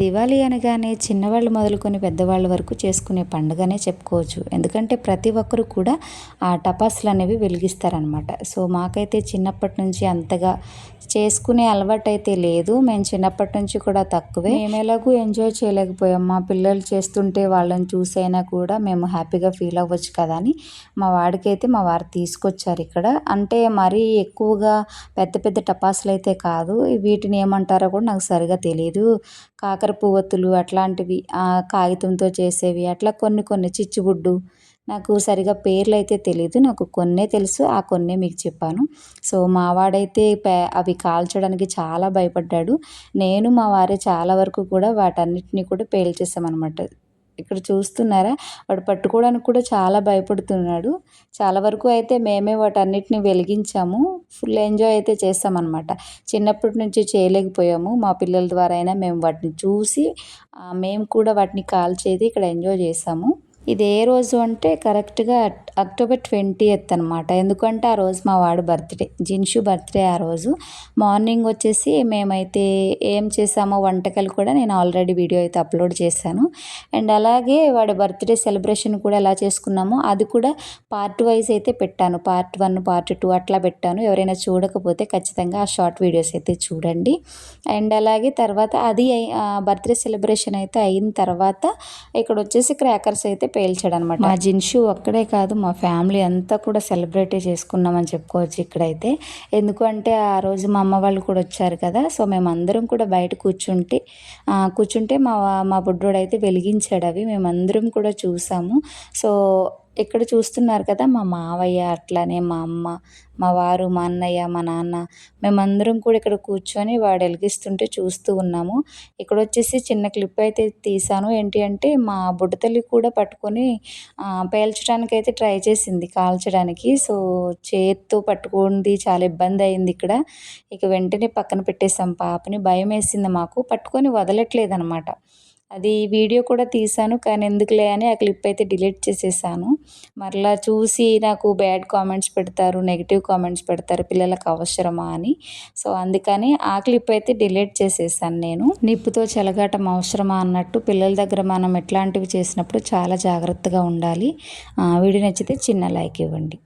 దివాళీ అనగానే చిన్నవాళ్ళు మొదలుకొని పెద్దవాళ్ళ వరకు చేసుకునే పండుగనే చెప్పుకోవచ్చు. ఎందుకంటే ప్రతి ఒక్కరు కూడా ఆ టపాసులు అనేవి వెలిగిస్తారనమాట సో మాకైతే చిన్నప్పటి నుంచి అంతగా చేసుకునే అలవాటు అయితే లేదు. మేము చిన్నప్పటి నుంచి కూడా తక్కువే. మేము ఎలాగూ ఎంజాయ్ చేయలేకపోయాం. మా పిల్లలు చేస్తుంటే వాళ్ళని చూసైనా కూడా మేము హ్యాపీగా ఫీల్ అవ్వచ్చు కదా అని మా వాడికైతే మా వారు తీసుకొచ్చారు ఇక్కడ. అంటే మరీ ఎక్కువగా పెద్ద పెద్ద టపాసులు అయితే కాదు. వీటిని ఏమంటారో కూడా నాకు సరిగా తెలియదు కాక కాకర పువ్వొత్తులు అట్లాంటివి కాగితంతో చేసేవి అట్లా కొన్ని కొన్ని చిచ్చుబుడ్డు. నాకు సరిగా పేర్లు అయితే తెలియదు నాకు కొన్నే తెలుసు ఆ కొన్నే మీకు చెప్పాను. సో మా వాడైతే అవి కాల్చడానికి చాలా భయపడ్డాడు. నేను మా వారే చాలా వరకు కూడా వాటన్నిటిని కూడా పేల్చేసామన్నమాట. ఇక్కడ చూస్తున్నారా? వాడు పట్టుకోవడానికి కూడా చాలా భయపడుతున్నాడు. చాలా వరకు అయితే మేమే వాటన్నిటిని వెలిగించాము. ఫుల్ ఎంజాయ్ అయితే చేస్తామన్నమాట. చిన్నప్పటి నుంచి చేయలేకపోయాము. మా పిల్లల ద్వారా అయినా మేము వాటిని చూసి మేము కూడా వాటిని కాల్చేది ఇక్కడ ఎంజాయ్ చేసాము. ఇది ఏ రోజు అంటే కరెక్ట్గా అక్టోబర్ ట్వంటీ ఎయిత్ అనమాట ఎందుకంటే ఆ రోజు మా వాడు బర్త్డే జిన్షు బర్త్డే ఆ రోజు. మార్నింగ్ వచ్చేసి మేమైతే ఏం చేసామో వంటకాలు కూడా నేను ఆల్రెడీ వీడియో అయితే అప్లోడ్ చేశాను. అండ్ అలాగే వాడి బర్త్డే సెలబ్రేషన్ కూడా ఎలా చేసుకున్నామో అది కూడా పార్ట్ వైజ్ అయితే పెట్టాను. పార్ట్ వన్ పార్ట్ టూ అట్లా పెట్టాను. ఎవరైనా చూడకపోతే ఖచ్చితంగా ఆ షార్ట్ వీడియోస్ అయితే చూడండి. అండ్ అలాగే తర్వాత అది బర్త్డే సెలబ్రేషన్ అయితే అయిన తర్వాత ఇక్కడ వచ్చేసి క్రాకర్స్ అయితే పేల్చాడు అనమాట మా జిన్షు అక్కడే కాదు మా ఫ్యామిలీ అంతా కూడా సెలబ్రేట్ చేసుకున్నామని చెప్పుకోవచ్చు ఇక్కడైతే. ఎందుకంటే ఆ రోజు మా అమ్మ వాళ్ళు కూడా వచ్చారు కదా సో మేమందరం కూడా బయట కూర్చుంటే కూర్చుంటే మా మా బుడ్డోడు అయితే వెలిగించాడు అవి. మేమందరం కూడా చూసాము. సో ఇక్కడ చూస్తున్నారు కదా మా మావయ్య అట్లానే మా అమ్మ మా వారు మా అన్నయ్య మా నాన్న మేమందరం కూడా ఇక్కడ కూర్చొని వాడు వెలిగిస్తుంటే చూస్తూ ఉన్నాము. ఇక్కడ వచ్చేసి చిన్న క్లిప్ అయితే తీసాను ఏంటి అంటే మా బుడ్డతల్లి కూడా పట్టుకొని పేల్చడానికి అయితే ట్రై చేసింది కాల్చడానికి. సో చేత్తో పట్టుకుంది చాలా ఇబ్బంది అయింది ఇక్కడ. ఇక వెంటనే పక్కన పెట్టేసాం పాపని భయం వేసింది మాకు. పట్టుకొని వదలట్లేదు అనమాట అది వీడియో కూడా తీశాను కానీ ఎందుకులే అని ఆ క్లిప్ అయితే డిలీట్ చేసేసాను. మరలా చూసి నాకు బ్యాడ్ కామెంట్స్ పెడతారు నెగిటివ్ కామెంట్స్ పెడతారు పిల్లలకు అవసరమా అని. సో అందుకని ఆ క్లిప్ అయితే డిలీట్ చేసేసాను నేను. నిప్పుతో చెలగాటం అవసరమా అన్నట్టు పిల్లల దగ్గర మనం ఎట్లాంటివి చేసినప్పుడు చాలా జాగ్రత్తగా ఉండాలి. వీడియో నచ్చితే చిన్న లైక్ ఇవ్వండి.